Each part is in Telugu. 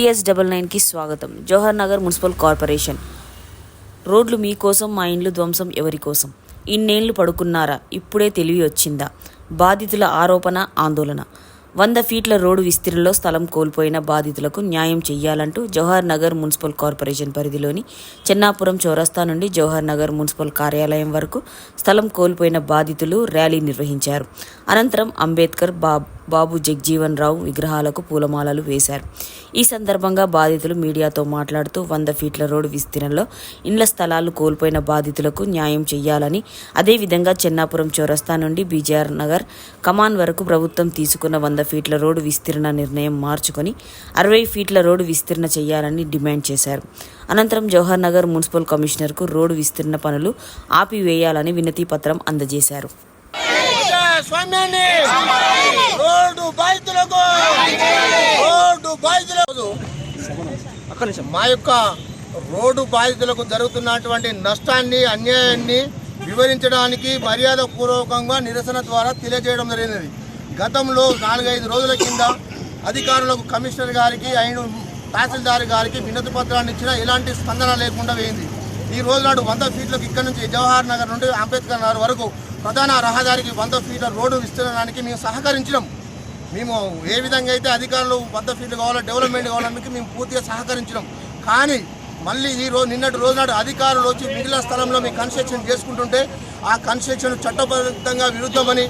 టిఎస్ డబల్ నైన్కి స్వాగతం. Jawahar Nagar municipal corporation. రోడ్లు మీకోసం మా ఇండ్లు ధ్వంసం ఎవరి కోసం? ఇన్నేళ్ళు పడుకున్నారా? ఇప్పుడే తెలివి వచ్చిందా? బాధితుల ఆరోపణ ఆందోళన. వంద ఫీట్ల రోడ్డు విస్తీర్ణంలో స్థలం కోల్పోయిన బాధితులకు న్యాయం చేయాలంటూ జవహర్ నగర్ మున్సిపల్ కార్పొరేషన్ పరిధిలోని చెన్నాపురం చౌరస్తా నుండి జవహర్ నగర్ మున్సిపల్ కార్యాలయం వరకు స్థలం కోల్పోయిన బాధితులు ర్యాలీ నిర్వహించారు. అనంతరం అంబేద్కర్ బాబ్ బాబు జగ్జీవన్ రావు విగ్రహాలకు పూలమాలలు వేశారు. ఈ సందర్భంగా బాధితులు మీడియాతో మాట్లాడుతూ వంద ఫీట్ల రోడ్డు విస్తీర్ణంలో ఇండ్ల స్థలాలు కోల్పోయిన బాధితులకు న్యాయం చేయాలని అదేవిధంగా చెన్నాపురం చౌరస్తా నుండి బీజేఆర్ నగర్ కమాన్ వరకు ప్రభుత్వం తీసుకున్న వంద ఫీట్ల రోడ్డు విస్తీర్ణ నిర్ణయం మార్చుకొని అరవై ఫీట్ల రోడ్డు విస్తీర్ణ చేయాలని డిమాండ్ చేశారు. అనంతరం జవహర్ నగర్ మున్సిపల్ కమిషనర్కు రోడ్డు విస్తీర్ణ పనులు ఆపివేయాలని వినతి పత్రం అందజేశారు. స్వామ్యాన్ని రోడ్డు బాధితులకు. రోడ్డు బాధితులకు. మా యొక్క రోడ్డు బాధితులకు జరుగుతున్నటువంటి నష్టాన్ని అన్యాయాన్ని వివరించడానికి మర్యాద పూర్వకంగా నిరసన ద్వారా తెలియజేయడం జరిగినది గతంలో నాలుగైదు రోజుల కింద అధికారులకు కమిషనర్ గారికి అయిన తహసీల్దార్ గారికి వినతి పత్రాన్ని ఇచ్చినా ఎలాంటి స్పందన లేకుండా పోయింది. ఈ రోజు నాడు వంద ఫీట్లకు ఇక్కడ నుంచి జవహర్ నగర్ నుండి అంబేద్కర్ నగర్ వరకు ప్రధాన రహదారికి వంద ఫీట్ల రోడ్డు విస్తీర్ణానికి మేము సహకరించినాం. మేము ఏ విధంగా అయితే అధికారులు వంద ఫీట్లు కావాలో డెవలప్మెంట్ కావాలని మేము పూర్తిగా సహకరించినాం. కానీ మళ్ళీ ఈ రోజు నిన్నటి రోజు నాడు అధికారులు వచ్చి మిగిలిన స్థలంలో మీ కన్స్ట్రక్షన్ చేసుకుంటుంటే ఆ కన్స్ట్రక్షన్ చట్టబద్ధంగా విరుద్ధమని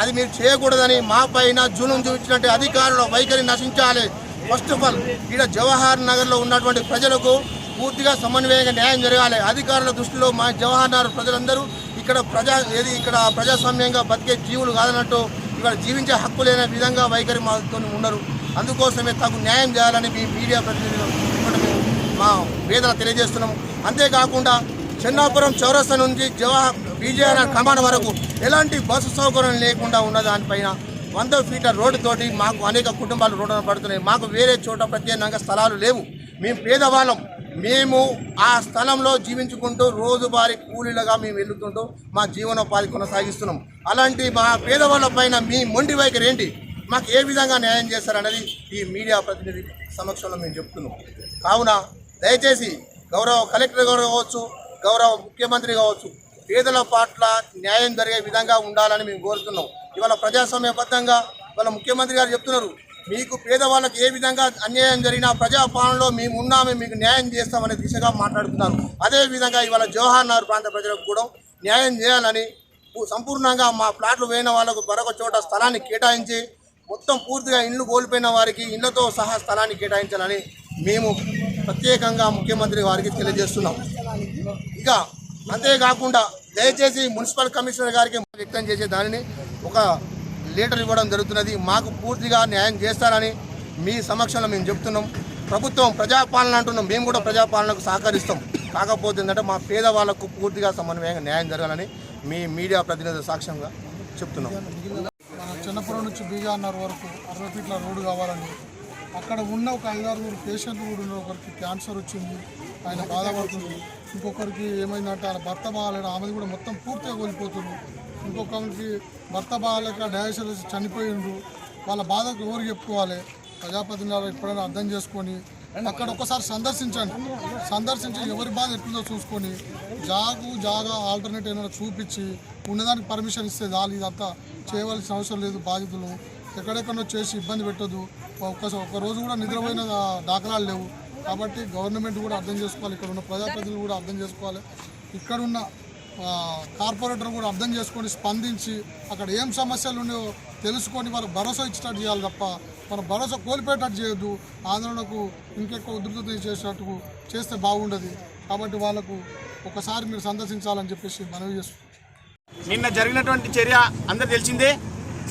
అది మీరు చేయకూడదని మా పైన జూనం చూపించినట్టు అధికారుల వైఖరి నశించాలి. ఫస్ట్ ఆఫ్ ఆల్ ఇక్కడ జవహర్ నగర్లో ఉన్నటువంటి ప్రజలకు పూర్తిగా సమన్వయంగా న్యాయం జరగాలి. అధికారుల దృష్టిలో మా జవహర్ నగర్ ప్రజలందరూ ఇక్కడ ప్రజా ఏది ఇక్కడ ప్రజాస్వామ్యంగా బతికే జీవులు కాదన్నట్టు ఇక్కడ జీవించే హక్కు లేని విధంగా వైఖరి మాతో ఉన్నారు అందుకోసమే తగు న్యాయం చేయాలని మీ మీడియా ప్రతినిధులు ఇక్కడ మేము మా వేదన తెలియజేస్తున్నాము. అంతేకాకుండా చెన్నాపురం చౌరస్తా నుంచి జవహర్ బీజేఆర్ కమాండ్ వరకు ఎలాంటి బస్సు సౌకర్యం లేకుండా ఉన్న దానిపైన వంద ఫీట్ల రోడ్డుతోటి మాకు అనేక కుటుంబాలు రోడ్డున పడుతున్నాయి. మాకు వేరే చోట ప్రత్యేకంగా స్థలాలు లేవు. మేము పేదవాళ్ళం. మేము ఆ స్థలంలో జీవించుకుంటూ రోజువారి కూలీలుగా మేము వెళ్తుంటూ మా జీవనోపాధి కొనసాగిస్తున్నాం. అలాంటి మా పేదవాళ్ళ పైన మీ మొండి వైఖరి ఏంటి? మాకు ఏ విధంగా న్యాయం చేస్తారనేది ఈ మీడియా ప్రతినిధి సమక్షంలో మేము చెప్తున్నాం. కావున దయచేసి గౌరవ కలెక్టర్ గారు కావచ్చు గౌరవ ముఖ్యమంత్రి కావచ్చు పేదల పట్ల న్యాయం జరిగే విధంగా ఉండాలని మేము కోరుతున్నాం. ఇవాళ ప్రజాస్వామ్యబద్ధంగా ఇవాళ ముఖ్యమంత్రి గారు చెప్తున్నారు మీకు పేదవాళ్ళకి ఏ విధంగా అన్యాయం జరిగినా ప్రజాపాలనలో మేము ఉన్నామే మీకు న్యాయం చేస్తామనే దిశగా మాట్లాడుతున్నారు. అదేవిధంగా ఇవాళ జవహర్ నగర్ ప్రాంత ప్రజలకు కూడా న్యాయం చేయాలని సంపూర్ణంగా మా ప్లాట్లు పోయిన వాళ్ళకు మరొక చోట స్థలాన్ని కేటాయించి మొత్తం పూర్తిగా ఇండ్లు కోల్పోయిన వారికి ఇళ్ళతో సహా స్థలాన్ని కేటాయించాలని మేము ప్రత్యేకంగా ముఖ్యమంత్రి వారికి తెలియజేస్తున్నాం. ఇక అంతేకాకుండా దయచేసి మున్సిపల్ కమిషనర్ గారికి వ్యక్తం చేసే దానిని ఒక లీటర్ ఇవ్వడం జరుగుతున్నది. మాకు పూర్తిగా న్యాయం చేస్తారని మీ సమక్షంలో మేము చెప్తున్నాం. ప్రభుత్వం ప్రజాపాలన అంటున్నాం. మేము కూడా ప్రజాపాలనకు సహకరిస్తాం. కాకపోతే ఏంటంటే మా పేదవాళ్ళకు పూర్తిగా సమన్వయంగా న్యాయం జరగాలని మీ మీడియా ప్రతినిధుల సాక్ష్యంగా చెప్తున్నాం. చిన్నపురం నుంచి బీజార్నర్ వరకు అరవై ఫీట్ల రోడ్డు కావాలని అక్కడ ఉన్న ఒక ఐదారుగురు పేషెంట్లు కూడా ఒకరికి క్యాన్సర్ వచ్చింది ఆయన బాధపడుతుంది ఇంకొకరికి ఏమైందంటే ఆయన భర్త బాగాలేడు ఆమెది కూడా మొత్తం పూర్తిగా కోల్పోతుంది. ఇంకొకరికి భర్త బాగాలేక డయాసిస్ చనిపోయిండ్రు. వాళ్ళ బాధకు ఎవరు చెప్పుకోవాలి? ప్రజాప్రతినిధులు ఎప్పుడైనా అర్థం చేసుకొని అక్కడ ఒకసారి సందర్శించండి. సందర్శించి ఎవరి బాధ ఎట్లుందో చూసుకొని జాగు జాగా ఆల్టర్నేట్ ఏమైనా చూపించి ఉన్నదానికి పర్మిషన్ ఇస్తే చాలు. ఇదంతా చేయవలసిన అవసరం లేదు బాధితులు. ఎక్కడెక్కడో చేసి ఇబ్బంది పెట్టదు ఒక్క ఒకరోజు రోజు కూడా నిద్రపోయిన దాఖలాలు లేవు. కాబట్టి గవర్నమెంట్ కూడా అర్థం చేసుకోవాలి. ఇక్కడ ఉన్న ప్రజాప్రతినిధులు కూడా అర్థం చేసుకోవాలి. ఇక్కడున్న కార్పొరేటర్ కూడా అర్థం చేసుకొని స్పందించి అక్కడ ఏం సమస్యలు ఉన్నాయో తెలుసుకొని వాళ్ళకి భరోసా ఇచ్చేటట్టు చేయాలి తప్ప మన భరోసా కోల్పోయేటట్టు చేయొద్దు. ఆందోళనకు ఇంకెక్కువ ఉధృత చేసేటట్టు చేస్తే బాగుండదు. కాబట్టి వాళ్ళకు ఒకసారి మీరు సందర్శించాలని చెప్పేసి మనవి చేస్తున్నాం. నిన్న జరిగినటువంటి చర్య అందరు తెలిసిందే.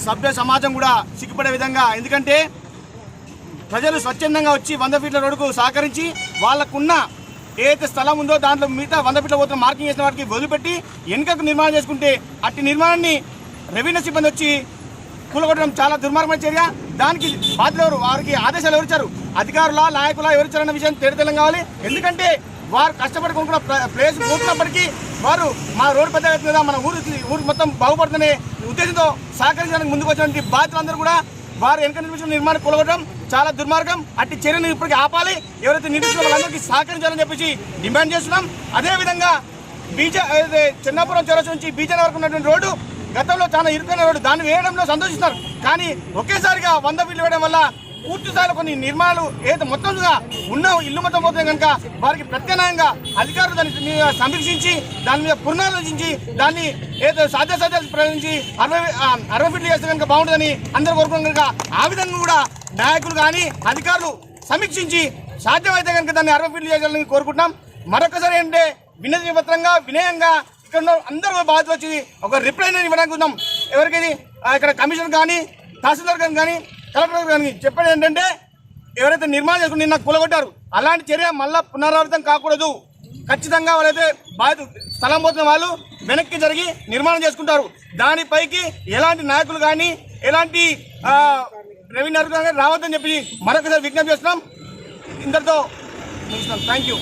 సభ్య సమాజం కూడా సిగ్గుపడే విధంగా ఎందుకంటే ప్రజలు స్వచ్ఛందంగా వచ్చి వంద ఫీట్ల రోడ్డుకు సహకరించి వాళ్ళకున్న ఏదైతే స్థలం ఉందో దాంట్లో మిగతా వంద ఫీట్ల పోతున్న మార్కింగ్ చేసిన వారికి వదిలిపెట్టి వెనుకకు నిర్మాణం చేసుకుంటే అట్టి నిర్మాణాన్ని రెవెన్యూ సిబ్బంది వచ్చి కూలగొట్టడం చాలా దుర్మార్గమైన చర్య. దానికి బాధ్యులు ఎవరు? వారికి ఆదేశాలు ఎవరిచ్చారు అధికారుల నాయకుల ఎవరిచ్చారన్న విషయం తేడతెల్లం కావాలి. ఎందుకంటే వారు కష్టపడి కొనుక్కున్న ప్ర- ప్లేస్ కూర్చున్నప్పటికీ వారు మా రోడ్డు పెద్ద కదా మన ఊరు ఊరు మొత్తం బాగుపడుతుందనే ఉద్దేశంతో సహకరించడానికి ముందుకు వచ్చినటువంటి బాధ్యులందరూ కూడా వారు వెనక నిర్మించిన నిర్మాణం కూలగొట్టడం చాలా దుర్మార్గం. అట్టి చర్యను ఇప్పటికీ ఆపాలి. ఎవరైతే నిర్మించిన వాళ్ళందరికీ సహకరించాలని చెప్పేసి డిమాండ్ చేస్తున్నాం. అదేవిధంగా బీజే అదే చిన్నాపురం చౌరస్ నుంచి బీజన్ వరకు ఉన్నటువంటి రోడ్డు గతంలో చాలా ఇరుకైన రోడ్డు. దాన్ని వేయడంలో సంతోషిస్తారు కానీ ఒకేసారిగా వంద ఫీట్లు వేయడం వల్ల పూర్తి స్థాయిలో కొన్ని నిర్మాణాలు ఏదైతే మొత్తంగా ఉన్న ఇల్లు మొత్తం పోతే కనుక వారికి ప్రత్యామ్నాయంగా అధికారులు దాన్ని మీద సమీక్షించి దాని మీద పునరాలోచించి దాన్ని ఏదో సాధ్యాసాధ్యాలు ప్రయోగించి అరవై అరవై ఫీట్లు చేస్తే కనుక బాగుంటుందని అందరూ కోరుకున్నాం కనుక ఆ విధంగా కూడా నాయకులు కానీ అధికారులు సమీక్షించి సాధ్యమైతే కనుక దాన్ని అరవై ఫీట్లు చేయాలని కోరుకుంటున్నాం. మరొకసారి ఏంటంటే వినతి పత్రంగా వినయంగా ఇక్కడ ఉన్న అందరూ బాధ్యత వచ్చి ఒక రిప్లై ఇవ్వడానికి ఉందాం. ఎవరికైనా ఇక్కడ కమిషనర్ కానీ తహసీల్దార్ కానీ కలెక్టర్ కానీ చెప్పేది ఏంటంటే ఎవరైతే నిర్మాణం చేసుకుని నిన్న కూలగొట్టారు అలాంటి చర్య మళ్ళా పునరావృతం కాకూడదు. ఖచ్చితంగా వాళ్ళైతే బాధ్యత స్థలం పోతున్న వాళ్ళు వెనక్కి జరిగి నిర్మాణం చేసుకుంటారు. దానిపైకి ఎలాంటి నాయకులు కానీ ఎలాంటి ఆ, రెవెన్యూ కానీ రావద్దని చెప్పి మరొకసారి విజ్ఞప్తి చేస్తున్నాం. ఇంతటితో థ్యాంక్ యూ